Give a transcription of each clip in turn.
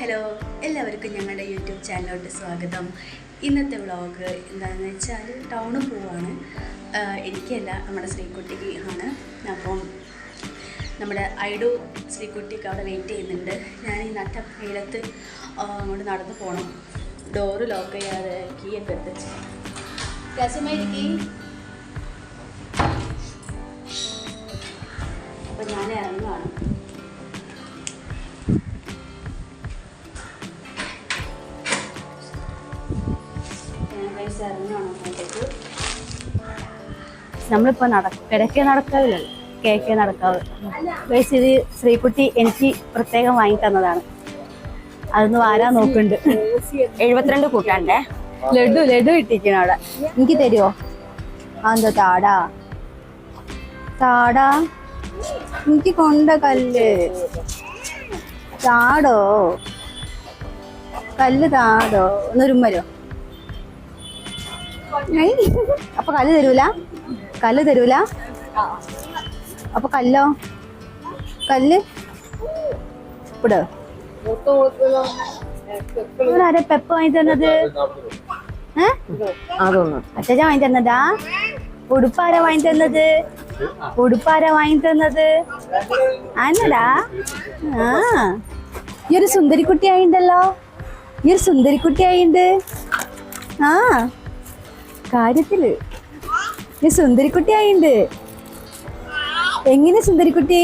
Hello എല്ലാവർക്കും ഞങ്ങളുടെ YouTube ചാനലിലോട്ട് സ്വാഗതം. ഇന്നത്തെ വ്ളോഗ് എന്താണെന്ന് വെച്ചാൽ ടൗണിൽ പോവാണ്. എനിക്കല്ല നമ്മുടെ ശ്രീകുട്ടിക്ക് ആണ്. അപ്പം നമ്മുടെ ഐഡു ശ്രീകുട്ടിക്ക് അവിടെ വെയിറ്റ് ചെയ്യുന്നുണ്ട്. ഞാൻ ഈ നട്ട വെയിലത്ത് അങ്ങോട്ട് നടന്നു പോകണം ഡോറ് ലോക്ക് ചെയ്യാതെ കീ ഒക്കെ എടുത്ത് രസമായിരിക്കും. അപ്പം ഞാൻ ഇറങ്ങുകയാണ് നമ്മളിപ്പോ നട നടക്കാവില്ല കേക്കെ നടക്കാവ് ഗൈസ് ഇത് ശ്രീകുട്ടി എനിക്ക് പ്രത്യേകം വാങ്ങി തന്നതാണ്. അതൊന്ന് വാരാൻ നോക്കുന്നുണ്ട്. എഴുപത്തിരണ്ട് കൂട്ടാണ്ടേ? ലഡു ലഡു ഇട്ടിരിക്കണം അവിടെ. എനിക്ക് തരുമോ അതെന്താ താടാ? താടാ? എനിക്ക് കൊണ്ട കല്ല്. താടോ? കല്ല് താടോ? ഒന്നൊരുമ്മരോ അപ്പൊ കല്ല് തരൂല? കല്ല് തരൂല? അപ്പൊ കല്ലോ? കല്ല്? ഇവിടെ ആരാ പെപ്പ വാങ്ങി തന്നത്? ഏ? അതൊന്ന്. അച്ഛൻ വാങ്ങി തന്നതാ? ഉടുപ്പാര വാങ്ങി തന്നത്? ഉടുപ്പാര വാങ്ങി തന്നത്? ആന്നടാ. ആ. ഈ ഒരു സുന്ദരിക്കുട്ടി ആയിണ്ടല്ലോ? ഈ ഒരു സുന്ദരിക്കുട്ടി ആയിണ്ട്. ആ. കാര്യത്തിൽ? നീ സുന്ദരിക്കുട്ടി ആയിണ്ട് എങ്ങനെ സുന്ദരിക്കുട്ടി?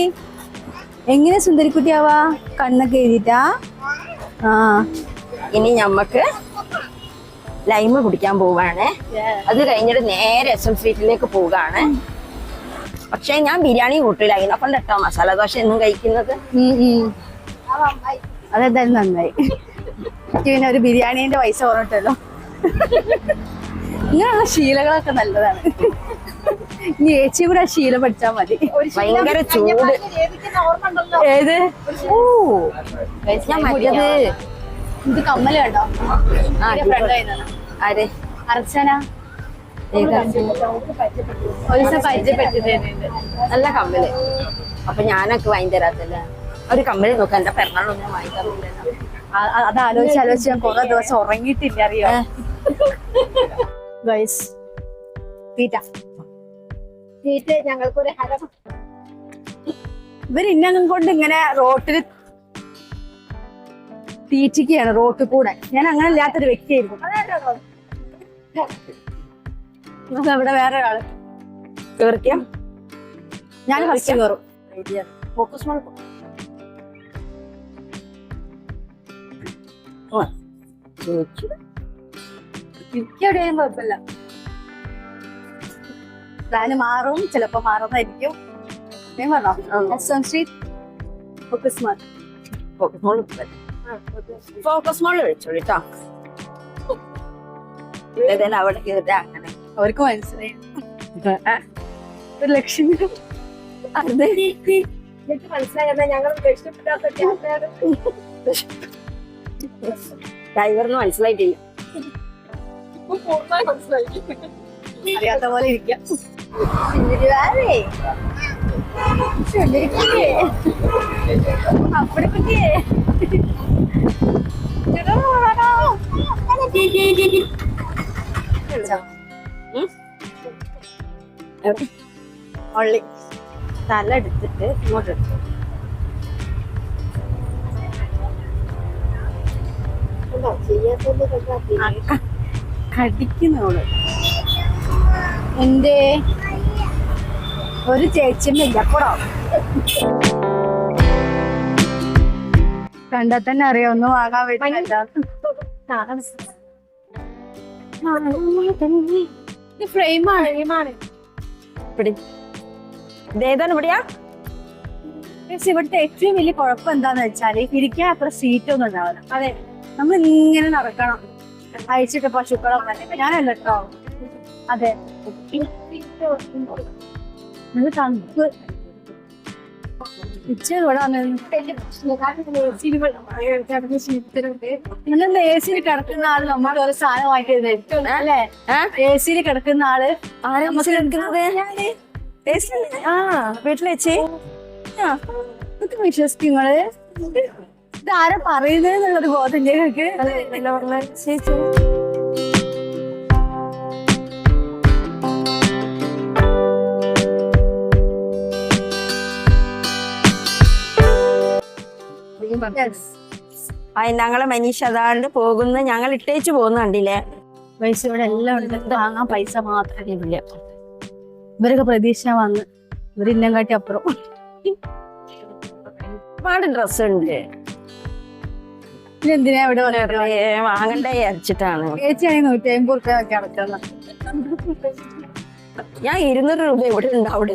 എങ്ങനെ സുന്ദരിക്കുട്ടിയാവാ? കണ്ണൊക്കെ എഴുതിട്ടാ ആ. ഇനി ഞമ്മക്ക് ലൈമ് കുടിക്കാൻ പോവാണ്. അത് കഴിഞ്ഞിട്ട് നേരെ എസ് എം സ്ട്രീറ്റിലേക്ക് പോവുകയാണ്. പക്ഷെ ഞാൻ ബിരിയാണി കൂട്ടില്ല അതിനെ കൊണ്ട് കേട്ടോ മസാല ദോശ എന്നും കഴിക്കുന്നത്. അതെന്തായാലും നന്നായി. ഒരു ബിരിയാണീന്റെ പൈസ പറഞ്ഞിട്ടല്ലോ ഇങ്ങനെയുള്ള ശീലകളൊക്കെ നല്ലതാണ്. ഇനി ഏച്ചി കൂടെ ആ ശീലം പഠിച്ചാൽ മതി. ഭയങ്കര ചൂട്. ഏത്? ഓ. ഞാൻ ഇത് കമ്മല കണ്ടോ? ആ, എന്റെ friend ആയിരുന്നതാ. ആര്? അർച്ചന. നല്ല കമ്മൽ. അപ്പൊ ഞാനൊക്കെ വാങ്ങി തരാത്തല്ലേ? ഒരു കമ്മൽ നോക്കാം. എന്റെ പിറന്നാളൊന്നും ഞാൻ വാങ്ങി തന്നില്ല ആ- ആ- അത് ആലോചിച്ച് ആലോചിച്ച് ഞാൻ കുറെ ദിവസം ഉറങ്ങിയിട്ടില്ല അറിയോ? ഗൈസ് തീറ്റ തീറ്റ ഞങ്ങൾക്കൊരു ഹരം. ഇവർ ഇന്നങ്ങും കൊണ്ട് ഇങ്ങനെ റോട്ടിൽ തീറ്റിക്കുകയാണ് റോട്ടിൽ കൂടെ. ഞാൻ അങ്ങനെ ഇല്ലാത്തൊരു വ്യക്തിയായിരുന്നു. നമുക്ക് അവിടെ വേറെ ഒരാൾ. കേറിക്കാം? ഞാൻ ഫസ്റ്റ് കയറും ഫോക്കസ് എനിക്കെവിടെയും കുഴപ്പമില്ല. പ്ലാന് മാറും. ചിലപ്പോ മാറുന്നതായിരിക്കും. ഞാൻ പറഞ്ഞോ? S M street focus focus mall focus mall വിളിച്ചോളൂ കേട്ടോ. ഏതായാലും അവിടെ കേറിട്ട് അങ്ങനെ. അവർക്ക് മനസ്സിലായി. ഡ്രൈവറിന് മനസ്സിലായിട്ടില്ല. അറിയാത്ത പോലെ ഇരിക്കാം സുന്ദരിവാരേ. സുന്ദരിക്കുട്ടിയേ. അപ്പടിക്കുട്ടിയേ. ഒള്ളി തല എടുത്തിട്ട് ഇങ്ങോട്ട് എടുത്തു കടിക്കുന്നോൾ എന്റെ ഒരു ചേച്ചിമില്ല അപ്പുറോ കണ്ടാ തന്നെ അറിയാം. ഒന്നും വാങ്ങാൻ പറ്റില്ല. ഇത് ഫ്രെയിമാണ് പിടി ഇതേതാണ് ഇവിടെയാ. പക്ഷെ ഇവിടുത്തെ ഏറ്റവും വലിയ കുഴപ്പം എന്താന്ന് വെച്ചാൽ ഇരിക്കാൻ അത്ര സീറ്റ് ഒന്നും ഉണ്ടാവില്ല. അതെ. നമ്മൾ ഇങ്ങനെ നടക്കണം. അയച്ചിട്ട് പശുക്കളോ ഞാനല്ല കേട്ടോ. അതെ. തണുപ്പ്. നല്ല എ സിയിൽ കിടക്കുന്ന ആൾ നമ്മൾ ഒരു സാധനം വാങ്ങിക്കുന്നത് അല്ലേ? എ സിയിൽ കിടക്കുന്ന ആൾ ആരാ കിടക്കുന്നത്? ആ വീട്ടിൽ വെച്ചേ ആ, വിശ്വസിക്കും നിങ്ങൾ. ഇതാരാ പറയുന്നതെന്നുള്ളൊരു ബോധം ഞങ്ങൾക്ക്. ഞങ്ങളെ മനീഷ് അതാണ്ട് പോകുന്ന ഞങ്ങൾ ഇട്ടേച്ച് പോകുന്ന കണ്ടില്ലേ? പൈസ ഇവിടെ എല്ലാം ഉണ്ട്. വാങ്ങാൻ പൈസ മാത്രമേ ഇല്ല. ഇവരൊക്കെ പ്രതീക്ഷ വന്ന്. ഇവരിന്നം കാട്ടി അപ്പുറം. ഒരുപാട് ഡ്രസ് ഉണ്ട് എന്തിനാ ഇവിടെ ഏ, വാങ്ങണ്ടേ വിചാരിച്ചിട്ടാണ്. ചേച്ചിയാണെങ്കിൽ നൂറ്റി അമ്പത് റുപ്യ ഒക്കെ അടക്കണം ഞാൻ ഇരുന്നൂറ് രൂപ ഇവിടെ ഉണ്ട് അവിടെ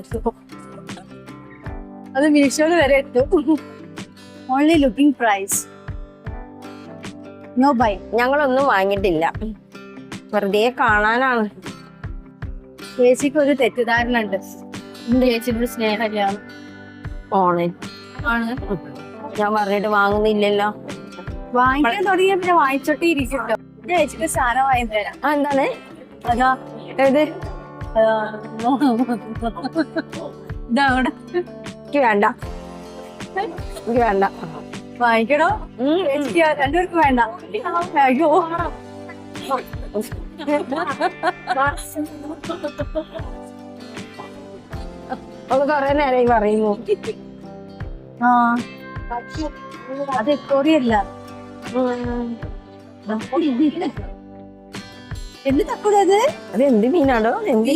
അത് മീഷോയിൽ വരെ എത്തും. Only looking price no buy ഞങ്ങളൊന്നും വാങ്ങിയിട്ടില്ല. വെറുതെ കാണാനാണ്. ചേച്ചിക്ക് ഒരു തെറ്റിദ്ധാരണ ഉണ്ട്. ചേച്ചിയുടെ സ്നേഹമില്ല ഓണേ. ആണ്. ഞാൻ പറഞ്ഞിട്ട് വാങ്ങുന്നില്ലല്ലോ. വാങ്ങിക്കാൻ തുടങ്ങിയ പിന്നെ വായിച്ചോട്ടേ ഇരിക്കട്ടോ എന്റെ ചേച്ചിക്ക് സാധനം വാങ്ങി തരാം ആ എന്താണ്? അതാ ഏത്? എനിക്ക് വേണ്ട. എനിക്ക് വേണ്ട. വാങ്ങിക്കണോ. ചേച്ചിക്ക് രണ്ടുപേർക്ക് വേണ്ട. അയ്യോ. അവൾ കൊറേ നേരമായി പറയുന്നു. ആ. അത് എക്കോറിയല്ല എന്ത് തക്കൂടത് അത് എന്ത് മീനാണോ? എന്ത്?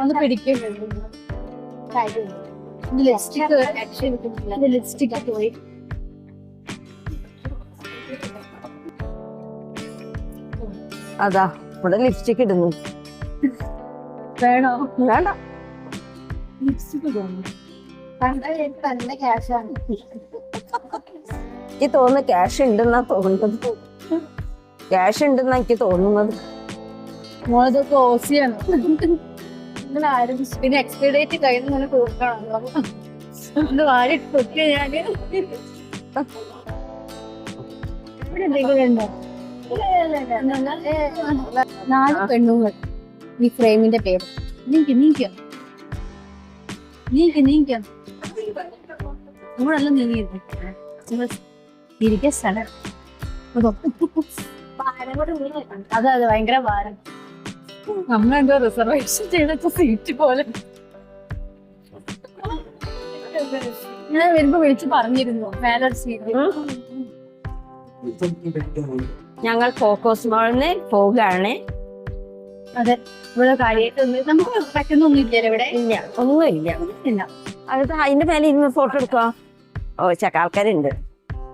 ഒന്ന് ലിപ്സ്റ്റിക് ലിപ്സ്റ്റിക് പോയി. അതാ ഇവിടെ ലിപ്സ്റ്റിക് ഇടുന്നു. വേണോ? വേണ്ട. ലിപ്സ്റ്റിക് തന്നെ ക്യാഷാണ് എനിക്ക് തോന്നുന്നു ക്യാഷ് ഉണ്ടെന്നാ തോന്നുന്നത്. ക്യാഷ് ഉണ്ടെന്നാ എനിക്ക് തോന്നുന്നത്. നിങ്ങൾ ആരും പിന്നെ എക്സ്പയർ ഡേറ്റ് കഴിഞ്ഞ് ഇങ്ങനെ കൊടുക്കണം ഒന്ന് വാരി തൊട്ട് ഞാൻ ഇവിടെ എന്തെങ്കിലും ഉണ്ടോ? നാല് പെണ്ണുങ്ങൾ. ഈ ഫ്രെയിമിന്റെ പേര്. നീക്ക നീക്ക. നീക്ക നീക്ക. നമ്മളെല്ലാം നീങ്ങിയിരുന്നു ഇരിക്കാൻ സ്ഥലം. അതോ. അതെ ഭയങ്കര ഭാരം നമ്മളെന്തോ റിസർവേഷൻ ചെയ്ത സീറ്റ് പോലെ. ഞാൻ വരുമ്പോ വിളിച്ച് പറഞ്ഞിരുന്നു. മേലൊരു സീറ്റ് ഞങ്ങൾ ഫോക്കോസ് മോളിന് പോവുകയാണ്. അതെ. ഇവിടെ കാര്യമായിട്ടൊന്നും നമുക്ക് പറ്റുന്നൊന്നും ഇല്ലല്ലോ ഇവിടെ? ഇല്ല. ഒന്നുമില്ല ഇല്ല. അത് അതിന്റെ മേലെ ഇരുന്ന് ഫോട്ടോ എടുക്കുക ഓ ചക്ക ആൾക്കാരുണ്ട്.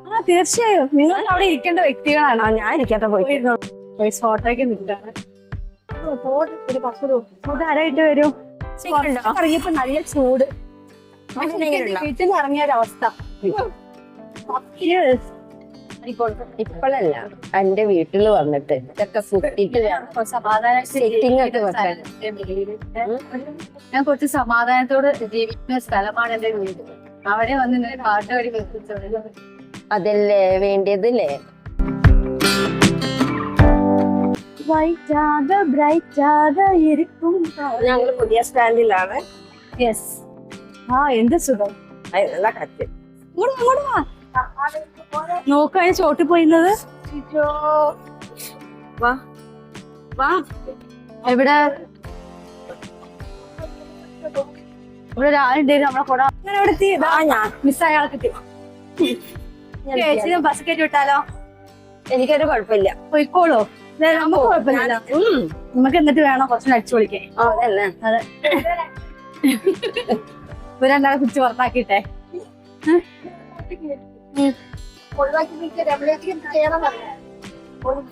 ആ തീർച്ചയായും. നിങ്ങൾ അവിടെ ഇരിക്കേണ്ട വ്യക്തികളാണ്. ഞാൻ ഇരിക്കട്ടെ പോയി. ഫോട്ടോയ്ക്ക് നിൽക്കാണ് ആരായിട്ട് വരും? ഇറങ്ങിയപ്പോ നല്ല ചൂട്? വീട്ടിൽ ഇറങ്ങിയ ഒരവസ്ഥ. ഇപ്പോഴല്ല എന്റെ വീട്ടിൽ വന്നിട്ട് ഇതൊക്കെ ഒക്കെ വെക്കാൻ. ഞാൻ കുറച്ച് സമാധാനത്തോട് ജീവിക്കുന്ന സ്ഥലമാണ് എന്റെ വീട്. അവിടെ വന്ന് പാട്ട് വഴി അതല്ലേ വേണ്ടിയതല്ലേ? ബ്രൈറ്റ് ബ്രൈറ്റാക ഇരിക്കും ഞങ്ങൾ പുതിയ സ്റ്റാൻഡിലാണ്. യെസ് ആ എന്ത് സുഖം. അത് നല്ല കത്ത് ഇങ്ങോട്ട് ഇങ്ങോട്ട് വാ. നോക്കാൻ ചോട്ടി പോയിരുന്നത് വാ. വാ. എവിടെ? ഇവിടെ ഒരാളുണ്ടായിരുന്നു നമ്മളെ കൂടെ. അങ്ങനെ അവിടെ എത്തി. ഞാൻ മിസ്സായ ആളെ കിട്ടി. ചേച്ചിനെ ബസ് കയറ്റി വിട്ടാലോ? എനിക്കൊരു കുഴപ്പമില്ല. പോയിക്കോളൂ. നമുക്ക് കുഴപ്പമില്ല. നമുക്ക് എന്നിട്ട് വേണം കുറച്ച് അടിച്ചു വിളിക്കാൻ ആ, അതല്ലേ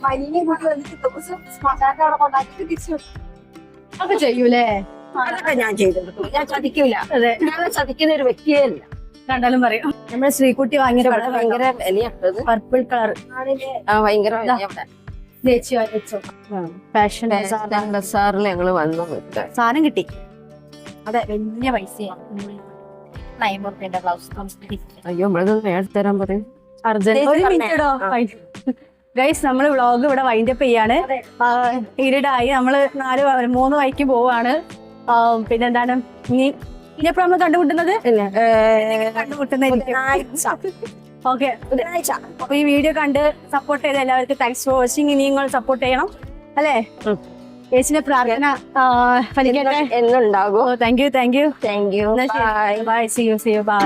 അതെ ഇവർ രണ്ടാളെ പിടിച്ച് പുറത്താക്കിട്ടെ ഒക്കെ ചെയ്യൂലേ? അതൊക്കെ ഞാൻ ചെയ്തു ഞാൻ ചതിക്കില്ല. ഞാൻ ചതിക്കുന്ന ഒരു വ്യക്തിയേ അല്ല കണ്ടാലും പറയും. നമ്മുടെ ശ്രീകുട്ടി ഇവിടെ ഭയങ്കര വിലയുണ്ടത് പർപ്പിൾ കളർ ഭയങ്കര ഫാഷൻ ബസാറിൽ ഞങ്ങൾ വന്നു നിൽക്കുക സാധനം കിട്ടി. അതെ വലിയ പൈസയാണ് ബ്ലൗസ് അയ്യോ നമ്മളിതൊന്ന് മേടിച്ചു തരാൻ പറയും. ഒരു. മിനിറ്റ് ഗൈസ് നമ്മൾ വ്ളോഗ് ഇവിടെ വൈൻഡപ്പ് ചെയ്യാണ്. ആ, ഇരുടായി നമ്മൾ നാല് മൂന്ന് വൈക്ക് പോവാണ്. പിന്നെ പിന്നെന്താണ്? ഇനി ഇനി എപ്പോഴും നമ്മൾ കണ്ടുമുട്ടുന്നത്? കണ്ടുമുട്ടുന്നത് ഓക്കെ അപ്പൊ ഈ വീഡിയോ കണ്ട് സപ്പോർട്ട് ചെയ്ത എല്ലാവർക്കും താങ്ക്സ് ഫോർ വാച്ചിങ് ഇനി നിങ്ങൾ സപ്പോർട്ട് ചെയ്യണം. അല്ലേ. ചേച്ചിന്റെ പ്രാർത്ഥന ഫലിക്കട്ടെ. എന്നുണ്ടാകും. Thank you thank you thank you bye see you see you bye